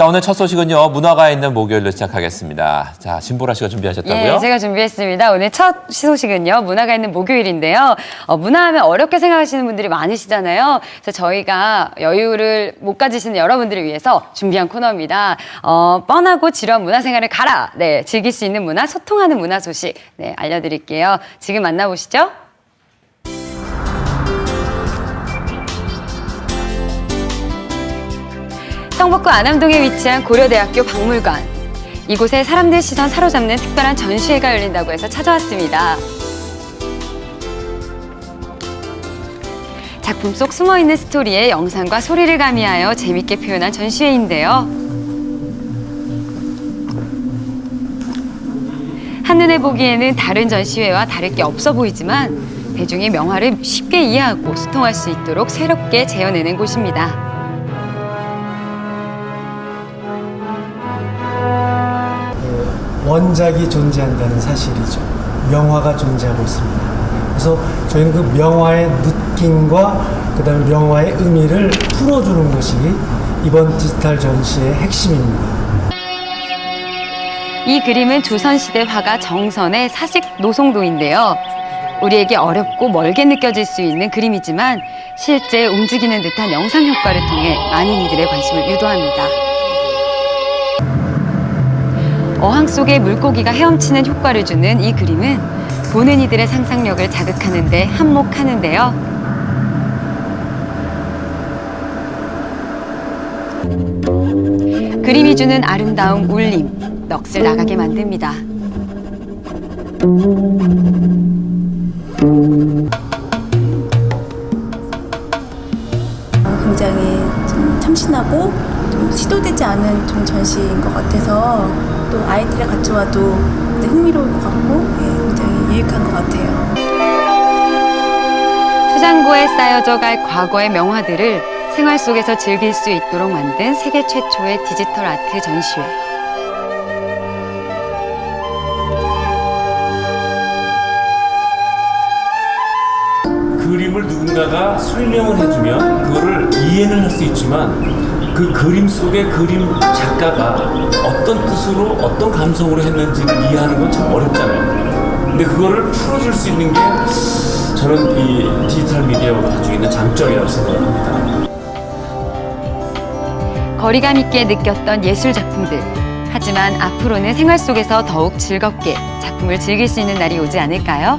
자, 오늘 첫 소식은요. 문화가 있는 목요일로 시작하겠습니다. 자, 진보라 씨가 준비하셨다고요? 예, 제가 준비했습니다. 오늘 첫 소식은요, 문화가 있는 목요일인데요. 어, 문화하면 어렵게 생각하시는 분들이 많으시잖아요. 그래서 저희가 여유를 못 가지시는 여러분들을 위해서 준비한 코너입니다. 어, 뻔하고 지루한 문화 생활을 가라! 네, 즐길 수 있는 문화, 소통하는 문화 소식, 네, 알려드릴게요. 지금 만나보시죠. 성북구 안암동에 위치한 고려대학교 박물관. 이곳에 사람들 시선 사로잡는 특별한 전시회가 열린다고 해서 찾아왔습니다. 작품 속 숨어있는 스토리에 영상과 소리를 가미하여 재밌게 표현한 전시회인데요. 한눈에 보기에는 다른 전시회와 다를 게 없어 보이지만 대중이 명화를 쉽게 이해하고 소통할 수 있도록 새롭게 재현해낸 곳입니다. 원작이 존재한다는 사실이죠. 명화가 존재하고 있습니다. 그래서 저희는 그 명화의 느낌과 그다음에 명화의 의미를 풀어주는 것이 이번 디지털 전시의 핵심입니다. 이 그림은 조선시대 화가 정선의 사식 노송도인데요. 우리에게 어렵고 멀게 느껴질 수 있는 그림이지만 실제 움직이는 듯한 영상 효과를 통해 많은 이들의 관심을 유도합니다. 어항 속에 물고기가 헤엄치는 효과를 주는 이 그림은 보는 이들의 상상력을 자극하는데 한몫하는데요. 그림이 주는 아름다움, 울림, 넋을 나가게 만듭니다. 어, 굉장히 좀 참신하고 좀 시도되지 않은 좀 전시인 것 같아서 또 아이들이 같이 와도 흥미로울 것 같고 예, 굉장히 유익한 것 같아요. 수장고에 쌓여져 갈 과거의 명화들을 생활 속에서 즐길 수 있도록 만든 세계 최초의 디지털 아트 전시회. 그림을 누군가가 설명을 해주면 그거를 이해는 할 수 있지만 그 그림 속의 그림 작가가 어떤 뜻으로 어떤 감성으로 했는지를 이해하는 건 참 어렵잖아요. 근데 그거를 풀어줄 수 있는 게 저는 이 디지털 미디어가 가지고 있는 장점이라고 생각을 합니다. 거리감 있게 느꼈던 예술 작품들. 하지만 앞으로는 생활 속에서 더욱 즐겁게 작품을 즐길 수 있는 날이 오지 않을까요?